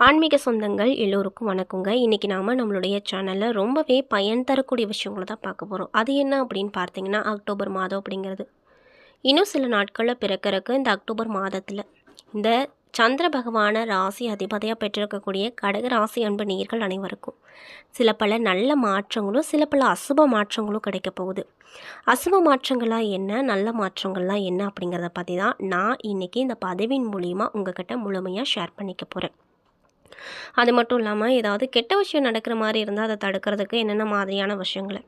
ஆன்மீக சொந்தங்கள் எல்லோருக்கும் வணக்கங்க. இன்றைக்கி நாம் நம்மளுடைய சேனலில் ரொம்பவே பயன் தரக்கூடிய விஷயங்களை தான் பார்க்க போகிறோம் அது என்ன அப்படின்னு பார்த்தீங்கன்னா அக்டோபர் மாதம் அப்படிங்கிறது. இன்னும் சில நாட்களில் பிறக்கறக்கு இந்த அக்டோபர் மாதத்தில் இந்த சந்திர பகவான ராசி அதிபதியாக பெற்றிருக்கக்கூடிய கடக ராசி அன்பு நீர்கள் அனைவருக்கும் சில பல நல்ல மாற்றங்களும் சில பல அசுப மாற்றங்களும் கிடைக்க போகுது. அசுப மாற்றங்களாக என்ன? நல்ல மாற்றங்கள்லாம் என்ன அப்படிங்கிறத பற்றி தான் நான் இன்றைக்கி இந்த பதவியின் மூலிமா உங்ககிட்ட முழுமையாக ஷேர் பண்ணிக்க போகிறேன் அது மட்டும் இல்லாமல் ஏதாவது கெட்ட விஷயம் நடக்கிற மாதிரி இருந்தால் அதை தடுக்கிறதுக்கு என்னென்ன மாதிரியான விஷயங்களை?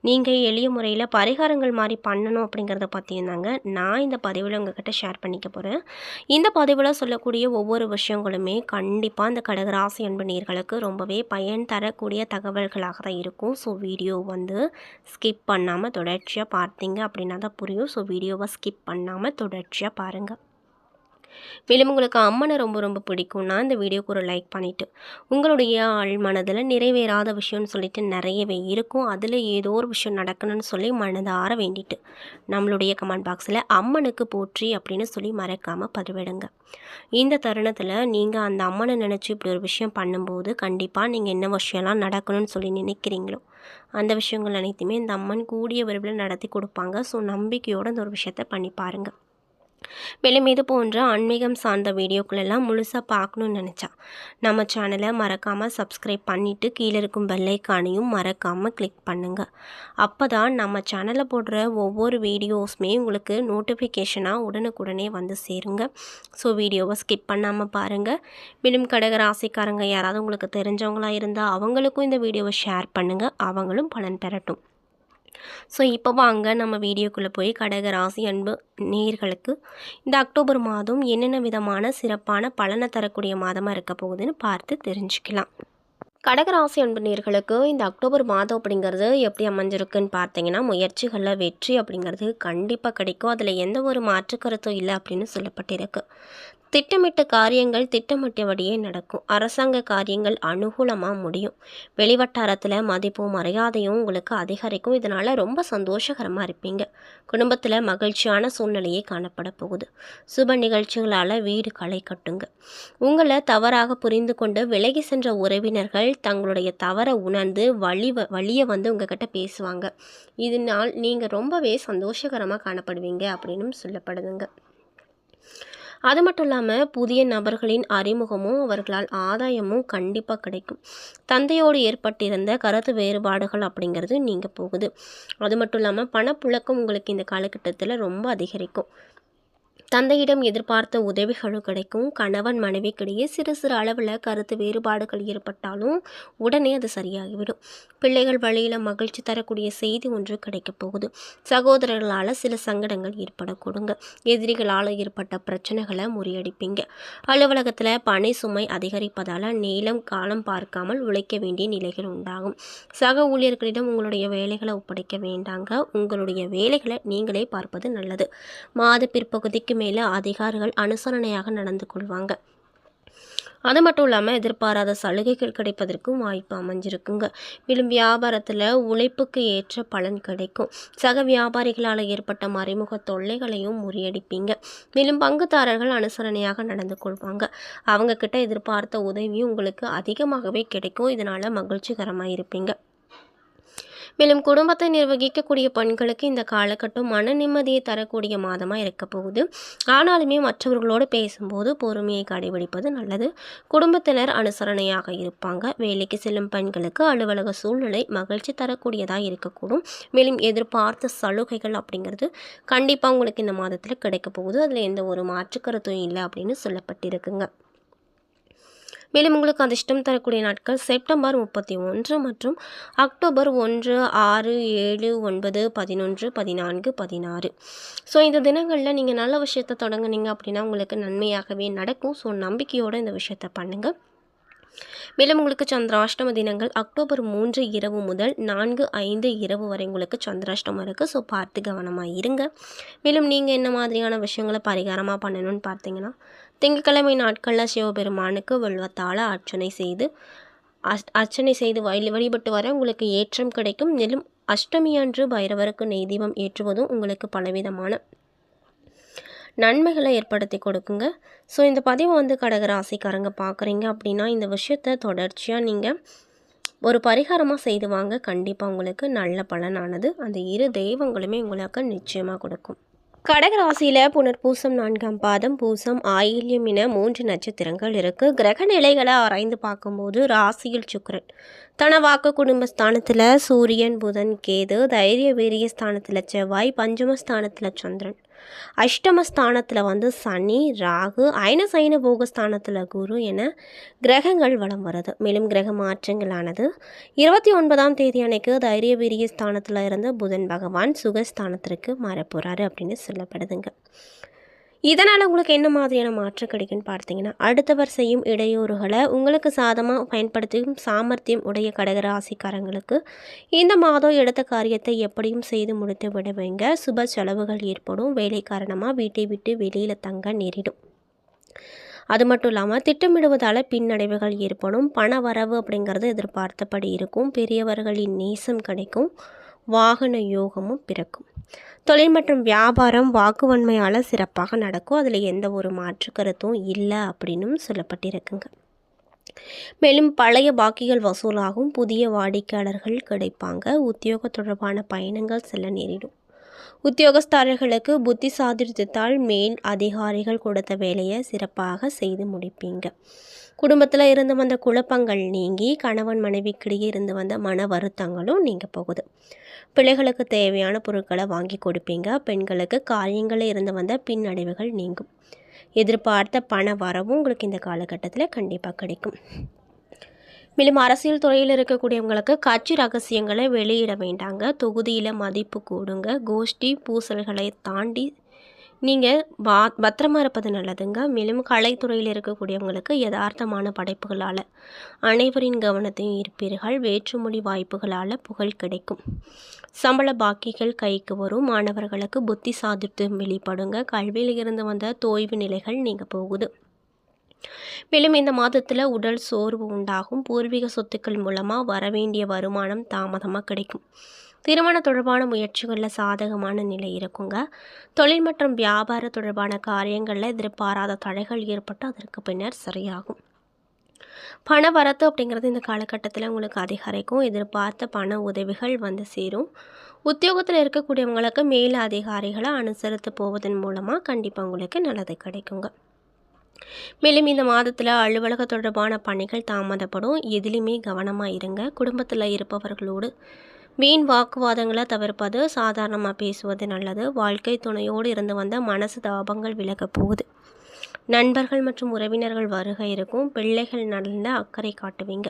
நீங்கள் எளிய முறையில் பரிகாரங்கள் மாதிரி பண்ணணும் அப்படிங்கிறத பற்றியும் தாங்க நான் இந்த பதிவில் உங்ககிட்ட ஷேர் பண்ணிக்க போகிறேன் இந்த பதிவில் சொல்லக்கூடிய ஒவ்வொரு விஷயங்களுமே கண்டிப்பாக இந்த கடகராசி அன்பு ரொம்பவே பயன் தரக்கூடிய தகவல்களாக தான் இருக்கும். ஸோ வீடியோ வந்து ஸ்கிப் பண்ணாமல் தொடர்ச்சியாக பார்த்தீங்க அப்படின்னா தான் புரியும். ஸோ வீடியோவை ஸ்கிப் பண்ணாமல் தொடர்ச்சியாக பாருங்கள் மேலும் உங்களுக்கு அம்மனை ரொம்ப ரொம்ப பிடிக்கும்னா இந்த வீடியோக்கு ஒரு லைக் பண்ணிவிட்டு உங்களுடைய ஆள் மனதில் நிறைவேறாத விஷயம்னு சொல்லிட்டு நிறையவே இருக்கும். அதில் ஏதோ ஒரு விஷயம் நடக்கணும்னு சொல்லி மனதார வேண்டிட்டு நம்மளுடைய கமெண்ட் பாக்ஸில் அம்மனுக்கு போற்றி அப்படின்னு சொல்லி மறக்காமல் பதிவிடுங்க. இந்த தருணத்தில் நீங்கள் அந்த அம்மனை நினச்சி இப்படி ஒரு விஷயம் பண்ணும்போது கண்டிப்பாக நீங்கள் என்ன விஷயம்லாம் நடக்கணும்னு சொல்லி நினைக்கிறீங்களோ அந்த விஷயங்கள் அனைத்துமே இந்த அம்மன் கூடிய விரைவில் நடத்தி கொடுப்பாங்க. ஸோ நம்பிக்கையோடு அந்த ஒரு விஷயத்தை பண்ணி பாருங்கள் மேலும் இது போன்ற ஆன்மீகம் சார்ந்த வீடியோக்களெல்லாம் முழுசாக பார்க்கணுன்னு நினச்சா. நம்ம சேனலை மறக்காமல் சப்ஸ்கிரைப் பண்ணிவிட்டு கீழே இருக்கும் பெல்லைக்கானையும் மறக்காமல் கிளிக் பண்ணுங்கள் அப்போ தான் நம்ம சேனலில் போடுற ஒவ்வொரு வீடியோஸுமே உங்களுக்கு நோட்டிஃபிகேஷனாக உடனுக்குடனே வந்து சேருங்க. ஸோ வீடியோவை ஸ்கிப் பண்ணாமல் பாருங்கள் மேலும் கடகர் ஆசைக்காரங்க யாராவது உங்களுக்கு தெரிஞ்சவங்களாக இருந்தால் அவங்களுக்கும் இந்த வீடியோவை ஷேர் பண்ணுங்கள் அவங்களும் பலன் பெறட்டும். ஸோ இப்போ வாங்க நம்ம வீடியோக்குள்ளே போய் கடக ராசி அன்பு நேர்களுக்கு இந்த அக்டோபர் மாதம் என்னென்ன விதமான சிறப்பான பலனை தரக்கூடிய மாதமாக இருக்க போகுதுன்னு பார்த்து தெரிஞ்சுக்கலாம். கடகராசி அன்பு நேர்களுக்கு இந்த அக்டோபர் மாதம் அப்படிங்கிறது எப்படி அமைஞ்சிருக்குன்னு பார்த்தீங்கன்னா முயற்சிகளில் வெற்றி அப்படிங்கிறது கண்டிப்பாக கிடைக்கும். அதில் எந்த ஒரு மாற்று கருத்தும் இல்லை அப்படின்னு சொல்லப்பட்டிருக்கு. திட்டமிட்ட காரியங்கள் திட்டமிட்டபடியே நடக்கும். அரசாங்க காரியங்கள் அனுகூலமாக முடியும். வெளிவட்டாரத்தில் மதிப்பும் மரியாதையும் உங்களுக்கு அதிகரிக்கும். இதனால் ரொம்ப சந்தோஷகரமாக இருப்பீங்க. குடும்பத்தில் மகிழ்ச்சியான சூழ்நிலையே காணப்பட போகுது. சுப நிகழ்ச்சிகளால் வீடு களை கட்டுங்க. உங்களை தவறாக புரிந்து கொண்டு விலகி சென்ற உறவினர்கள் தங்களுடைய தவறை உணர்ந்து வழி வழியை வந்து உங்ககிட்ட பேசுவாங்க. இதனால் நீங்கள் ரொம்பவே சந்தோஷகரமாக காணப்படுவீங்க அப்படின்னு சொல்லப்படுதுங்க. அது மட்டும் இல்லாமல் புதிய நபர்களின் அறிமுகமும் அவர்களால் ஆதாயமும் கண்டிப்பாக கிடைக்கும். தந்தையோடு ஏற்பட்டிருந்த கருத்து வேறுபாடுகள் அப்படிங்கிறது நீங்கள் போகுது. அது மட்டும் இல்லாமல் பணப்புழக்கம் உங்களுக்கு இந்த காலகட்டத்தில் ரொம்ப அதிகரிக்கும். தந்தையிடம் எதிர்பார்த்த உதவிகளும் கிடைக்கும். கணவன் மனைவிக்கிடையே சிறு சிறு அளவில் கருத்து வேறுபாடுகள் ஏற்பட்டாலும் உடனே அது சரியாகிவிடும். பிள்ளைகள் வழியில் மகிழ்ச்சி தரக்கூடிய செய்தி ஒன்று கிடைக்கப் போகுது. சகோதரர்களால் சில சங்கடங்கள் ஏற்படக்கூடுங்க எதிரிகளால் ஏற்பட்ட பிரச்சனைகளை முறியடிப்பீங்க. அலுவலகத்தில் பணி சுமை அதிகரிப்பதால் நீளம் காலம் பார்க்காமல் உழைக்க வேண்டிய நிலைகள் உண்டாகும். சக ஊழியர்களிடம் உங்களுடைய வேலைகளை ஒப்படைக்க வேண்டாங்க. உங்களுடைய வேலைகளை நீங்களே பார்ப்பது நல்லது. மாத பிற்பகுதிக்கு மேலே அதிகாரிகள் அனுசரணையாக நடந்து கொள்வாங்க. அது மட்டும் இல்லாமல் எதிர்பாராத சலுகைகள் கிடைப்பதற்கும் வாய்ப்பு அமைஞ்சிருக்குங்க. மேலும் வியாபாரத்தில் உழைப்புக்கு ஏற்ற பலன் கிடைக்கும். சக வியாபாரிகளால் ஏற்பட்ட மறைமுக தொல்லைகளையும் முறியடிப்பீங்க. மேலும் பங்குதாரர்கள் அனுசரணையாக நடந்து கொள்வாங்க. அவங்கக்கிட்ட எதிர்பார்த்த உதவியும் உங்களுக்கு அதிகமாகவே கிடைக்கும். இதனால் மகிழ்ச்சிகரமாக இருப்பீங்க மேலும் குடும்பத்தை நிர்வகிக்கக்கூடிய பெண்களுக்கு இந்த காலகட்டம் மன நிம்மதியை தரக்கூடிய மாதமாக இருக்க போகுது. ஆனாலுமே மற்றவர்களோடு பேசும்போது பொறுமையை கடைபிடிப்பது நல்லது. குடும்பத்தினர் அனுசரணையாக இருப்பாங்க. வேலைக்கு செல்லும் பெண்களுக்கு அலுவலக சூழ்நிலை மகிழ்ச்சி தரக்கூடியதாக இருக்கக்கூடும். மேலும் எதிர்பார்த்த சலுகைகள் அப்படிங்கிறது கண்டிப்பாக உங்களுக்கு இந்த மாதத்தில் கிடைக்க போகுது. அதில் எந்த ஒரு மாற்றுக்கருத்தும் இல்லை அப்படின்னு சொல்லப்பட்டிருக்குங்க. மேலும் உங்களுக்கு அதிர்ஷ்டம் தரக்கூடிய நாட்கள் செப்டம்பர் முப்பத்தி ஒன்று மற்றும் அக்டோபர் ஒன்று ஆறு ஏழு ஒன்பது பதினொன்று பதினான்கு பதினாறு. ஸோ இந்த தினங்களில் நீங்கள் நல்ல விஷயத்தை தொடங்குனீங்க அப்படின்னா உங்களுக்கு நன்மையாகவே நடக்கும். ஸோ நம்பிக்கையோடு இந்த விஷயத்தை பண்ணுங்கள் மேலும் உங்களுக்கு சந்திராஷ்டம தினங்கள் அக்டோபர் மூன்று இரவு முதல் நான்கு ஐந்து இரவு வரை உங்களுக்கு சந்திராஷ்டமம் இருக்குது ஸோ பார்த்து கவனமாக இருங்க. மேலும் நீங்கள் என்ன மாதிரியான விஷயங்களை பரிகாரமாக பண்ணணும்னு பார்த்தீங்கன்னா திங்கட்கிழமை நாட்களில் சிவபெருமானுக்கு வெள்வத்தால் அர்ச்சனை செய்து அர்ச்சனை செய்து வழி வழிபட்டு வர உங்களுக்கு ஏற்றம் கிடைக்கும். மேலும் அஷ்டமி அன்று பைரவருக்கு நெய் தீபம் ஏற்றுவதும் உங்களுக்கு பலவிதமான நன்மைகளை ஏற்படுத்தி கொடுக்குங்க. ஸோ இந்த பதிவை வந்து கடகராசிக்காரங்க பார்க்குறீங்க அப்படின்னா இந்த விஷயத்த தொடர்ச்சியாக நீங்கள் ஒரு பரிகாரமாக செய்து வாங்க. கண்டிப்பாக உங்களுக்கு நல்ல பலனானது. அந்த இரு தெய்வங்களுமே உங்களுக்கு நிச்சயமாக கொடுக்கும். கடகராசியில் புனர்பூசம் நான்காம் பாதம் பூசம் ஆயில்யம் என மூன்று நட்சத்திரங்கள் இருக்குது கிரக நிலைகளை ஆராய்ந்து பார்க்கும்போது ராசியில் சுக்கரன். தனவாக்கு குடும்பஸ்தானத்தில் சூரியன் புதன் கேது தைரிய வீரிய ஸ்தானத்தில் செவ்வாய் பஞ்சமஸ்தானத்தில் சந்திரன். அஷ்டமஸ்தானத்தில் வந்து சனி ராகு ஐன சைன போகஸ்தானத்தில் குரு என கிரகங்கள் வளம் வருது மேலும் கிரக மாற்றங்களானது. இருபத்தி ஒன்பதாம் தேதி அன்னைக்கு தைரிய வீரிய ஸ்தானத்தில் இருந்த புதன் பகவான் சுகஸ்தானத்திற்கு மாறப்போகிறாரு அப்படின்னு சொல்லப்படுதுங்க. இதனால் உங்களுக்கு என்ன மாதிரியான மாற்றம் கிடைக்குன்னு பார்த்தீங்கன்னா அடுத்தவர் செய்யும் இடையூறுகளை உங்களுக்கு சாதமாக பயன்படுத்தியும் சாமர்த்தியம் உடைய கடகராசிக்காரங்களுக்கு இந்த மாதம் எடுத்த காரியத்தை எப்படியும் செய்து முடித்து விடுவீங்க. சுப செலவுகள் ஏற்படும். வேலை காரணமாக வீட்டை விட்டு வெளியில் தங்க நேரிடும். அது மட்டும் இல்லாமல் திட்டமிடுவதால் பின்னடைவுகள் ஏற்படும். பண வரவு அப்படிங்கிறது எதிர்பார்த்தபடி இருக்கும். பெரியவர்களின் நேசம் கிடைக்கும். வாகன யோகமும் பிறக்கும். தொழில் மற்றும் வியாபாரம் வாக்குவன்மையால் சிறப்பாக நடக்கும். அதில் எந்த ஒரு மாற்று கருத்தும் இல்லை அப்படின்னும் சொல்லப்பட்டிருக்குங்க. மேலும் பழைய பாக்கிகள் வசூலாகும். புதிய வாடிக்கையாளர்கள் கிடைப்பாங்க. உத்தியோக தொடர்பான பயணங்கள் செல்ல நேரிடும். உத்தியோகஸ்தாரர்களுக்கு புத்தி சாதித்தால் மேல் அதிகாரிகள் கொடுத்த வேலையை சிறப்பாக செய்து முடிப்பீங்க. குடும்பத்தில் இருந்து வந்த குழப்பங்கள் நீங்கி கணவன் மனைவிக்கிடையே இருந்து வந்த மன வருத்தங்களும் நீங்கள் போகுது. பிள்ளைகளுக்கு தேவையான பொருட்களை வாங்கி கொடுப்பீங்க. பெண்களுக்கு காரியங்களில் இருந்து வந்த பின்னடைவுகள் நீங்கும். எதிர்பார்த்த பண வரவும் உங்களுக்கு இந்த காலகட்டத்தில் கண்டிப்பாக கிடைக்கும். மேலும் அரசியல் துறையில் இருக்கக்கூடியவங்களுக்கு கட்சி ரகசியங்களை வெளியிட வேண்டாங்க. தொகுதியில் மதிப்பு கூடுங்க. கோஷ்டி பூசல்களை தாண்டி நீங்கள் பா பத்திரமா இருப்பது நல்லதுங்க. மேலும் கலைத்துறையில் இருக்கக்கூடியவங்களுக்கு யதார்த்தமான படைப்புகளால் அனைவரின் கவனத்தையும் ஈர்ப்பீர்கள். வேற்றுமொழி வாய்ப்புகளால் புகழ் கிடைக்கும். சம்பள பாக்கிகள் கைக்கு வரும். மாணவர்களுக்கு புத்தி சாதிர்த்தம் வெளிப்படுங்க. கல்வியில் இருந்து வந்த தோய்வு நிலைகள் நீங்கள் போகுது. மேலும் இந்த மாதத்தில் உடல் சோர்வு உண்டாகும். பூர்வீக சொத்துக்கள் மூலமாக வரவேண்டிய வருமானம் தாமதமாக கிடைக்கும். திருமண தொடர்பான முயற்சிகளில் சாதகமான நிலை இருக்குங்க. தொழில் மற்றும் வியாபார தொடர்பான காரியங்களில் எதிர்பாராத தடைகள் ஏற்பட்டு அதற்கு பின்னர் சரியாகும். பண வரத்து அப்படிங்கிறது இந்த காலகட்டத்தில் உங்களுக்கு அதிகரிக்கும். எதிர்பார்த்த பண உதவிகள் வந்து சேரும். உத்தியோகத்தில் இருக்கக்கூடியவங்களுக்கு மேல் அதிகாரிகளை அனுசரித்து போவதன் மூலமாக கண்டிப்பாக உங்களுக்கு நல்லது கிடைக்குங்க. மேலும் இந்த மாதத்தில் அலுவலக தொடர்பான பணிகள் தாமதப்படும். எதிலுமே கவனமாக இருங்க. குடும்பத்தில் இருப்பவர்களோடு வீண் வாக்குவாதங்களை தவிர்ப்பது சாதாரணமாக பேசுவது நல்லது. வாழ்க்கை துணையோடு இருந்து வந்த மனசு தாபங்கள் விலக போகுது. நண்பர்கள் மற்றும் உறவினர்கள் வருகை இருக்கும். பிள்ளைகள் நடந்த அக்கறை காட்டுவீங்க.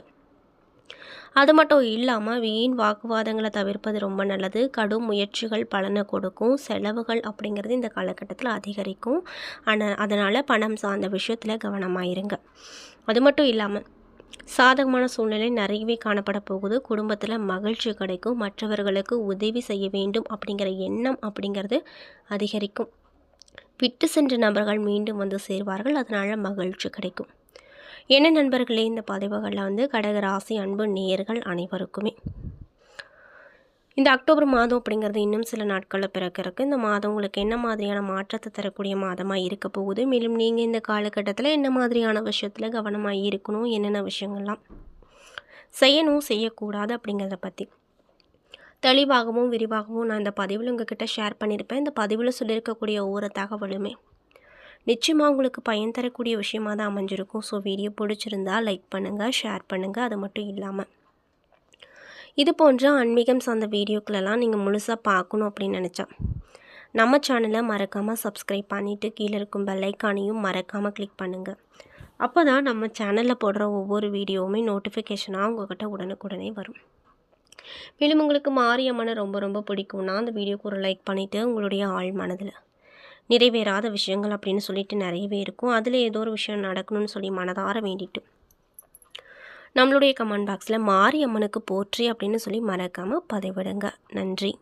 அது மட்டும் இல்லாமல் வீண் வாக்குவாதங்களை தவிர்ப்பது ரொம்ப நல்லது. கடும் முயற்சிகள் பலனை கொடுக்கும். செலவுகள் அப்படிங்கிறது இந்த காலகட்டத்தில் அதிகரிக்கும். ஆனால் அதனால் பணம் சார்ந்த விஷயத்தில் கவனமாக இருங்க. அது மட்டும் இல்லாமல் சாதகமான சூழ்நிலை நிறையவே காணப்பட போகுது. குடும்பத்தில் மகிழ்ச்சி கிடைக்கும். மற்றவர்களுக்கு உதவி செய்ய வேண்டும் அப்படிங்கிற எண்ணம் அப்படிங்கிறது அதிகரிக்கும். விட்டு சென்ற நபர்கள் மீண்டும் வந்து சேர்வார்கள். அதனால் மகிழ்ச்சி கிடைக்கும். என்ன நண்பர்களே இந்த பதிவுகளில் வந்து கடகராசி அன்பு நேயர்கள் அனைவருக்குமே. இந்த அக்டோபர் மாதம் அப்படிங்கிறது இன்னும் சில நாட்களில் பிறக்கிறதுக்கு. இந்த மாதம் உங்களுக்கு என்ன மாதிரியான மாற்றத்தை தரக்கூடிய மாதமாக இருக்க போகுது? மேலும் நீங்கள் இந்த காலகட்டத்தில் என்ன மாதிரியான விஷயத்தில் கவனமாக இருக்கணும்? என்னென்ன விஷயங்கள்லாம் செய்யணும் செய்யக்கூடாது அப்படிங்கிறத பற்றி தெளிவாகவும் விரிவாகவும் நான் இந்த பதிவில் உங்ககிட்ட ஷேர் பண்ணியிருப்பேன் இந்த பதிவில் சொல்லியிருக்கக்கூடிய ஒவ்வொரு தகவலுமே நிச்சயமாக உங்களுக்கு பயன் தரக்கூடிய விஷயமாக தான் அமைஞ்சிருக்கும். ஸோ வீடியோ பிடிச்சிருந்தா லைக் பண்ணுங்கள் ஷேர் பண்ணுங்கள் அது மட்டும் இல்லாமல் இது போன்ற ஆன்மீகம் சார்ந்த வீடியோக்களெல்லாம் நீங்கள் முழுசாக பார்க்கணும் அப்படின்னு நினச்சா நம்ம சேனலை மறக்காமல் சப்ஸ்கிரைப் பண்ணிவிட்டு கீழே இருக்கும் பெல்லைக்கானையும் மறக்காமல் கிளிக் பண்ணுங்கள் அப்போ தான் நம்ம சேனலில் போடுற ஒவ்வொரு வீடியோவுமே நோட்டிஃபிகேஷனாக உங்கள்கிட்ட உடனுக்குடனே வரும். மேலும் உங்களுக்கு மாரியம்மனை ரொம்ப ரொம்ப பிடிக்கும்னா அந்த வீடியோக்கு ஒரு லைக் பண்ணிவிட்டு உங்களுடைய ஆள் மனதில் நிறைவேறாத விஷயங்கள் அப்படின்னு சொல்லிட்டு நிறையவே இருக்கும். அதில் ஏதோ ஒரு விஷயம் நடக்கணும்னு சொல்லி மனதார வேண்டிட்டு நம்மளுடைய கமெண்ட் பாக்ஸில் மாரியம்மனுக்கு போற்றி அப்படின்னு சொல்லி மறக்காமல் பதிவிடுங்க. நன்றி.